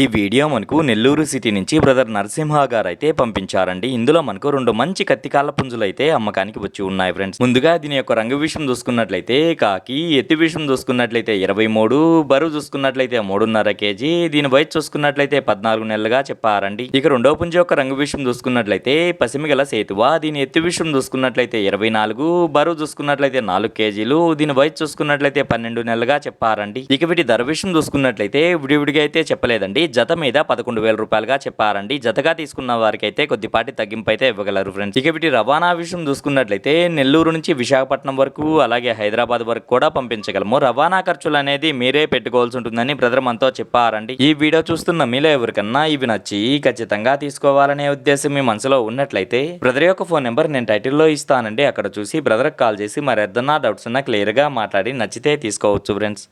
ఈ వీడియో మనకు నెల్లూరు సిటీ నుంచి బ్రదర్ నరసింహ గారు అయితే పంపించారండి. ఇందులో మనకు రెండు మంచి కత్తికాల పుంజులు అయితే అమ్మకానికి వచ్చి ఉన్నాయి ఫ్రెండ్స్. ముందుగా దీని యొక్క రంగు విషయం చూసుకున్నట్లయితే కాకి ఎత్తి విషయం చూసుకున్నట్లయితే ఇరవై మూడు బరువు చూసుకున్నట్లయితే మూడున్నర కేజీ దీని వయసు చూసుకున్నట్లయితే పద్నాలుగు నెలలుగా చెప్పారండి. ఇక రెండో పుంజు యొక్క రంగు విషయం చూసుకున్నట్లయితే పసిమిగల సేతువ దీని ఎత్తి విషయం చూసుకున్నట్లయితే ఇరవై నాలుగు బరువు చూసుకున్నట్లయితే నాలుగు కేజీలు దీని వయసు చూసుకున్నట్లయితే పన్నెండు నెలలుగా చెప్పారండి. ఇక వీటి ధర విషయం చూసుకున్నట్లయితే విడివిడిగా అయితే చెప్పలేదండి. జత మీద పదకొండు వేల రూపాయలుగా చెప్పారండి. జతగా తీసుకున్న వారికి అయితే కొద్దిపాటి తగ్గింపు అయితే ఇవ్వగలరు ఫ్రెండ్స్. ఇక వీటి రవాణా విషయం చూసుకున్నట్లయితే నెల్లూరు నుంచి విశాఖపట్నం వరకు అలాగే హైదరాబాద్ వరకు కూడా పంపించగలము. రవాణా ఖర్చులు అనేది మీరే పెట్టుకోవాల్సి ఉంటుందని బ్రదర్ మనతో చెప్పారండి. ఈ వీడియో చూస్తున్న మీలో ఎవరికన్నా ఇవి నచ్చి ఖచ్చితంగా తీసుకోవాలనే ఉద్దేశం మీ మనసులో ఉన్నట్లయితే బ్రదర్ యొక్క ఫోన్ నెంబర్ నేను టైటిల్లో ఇస్తానండి. అక్కడ చూసి బ్రదర్కి కాల్ చేసి మరి డౌట్స్ ఉన్నా క్లియర్గా మాట్లాడి నచ్చితే తీసుకోవచ్చు ఫ్రెండ్స్.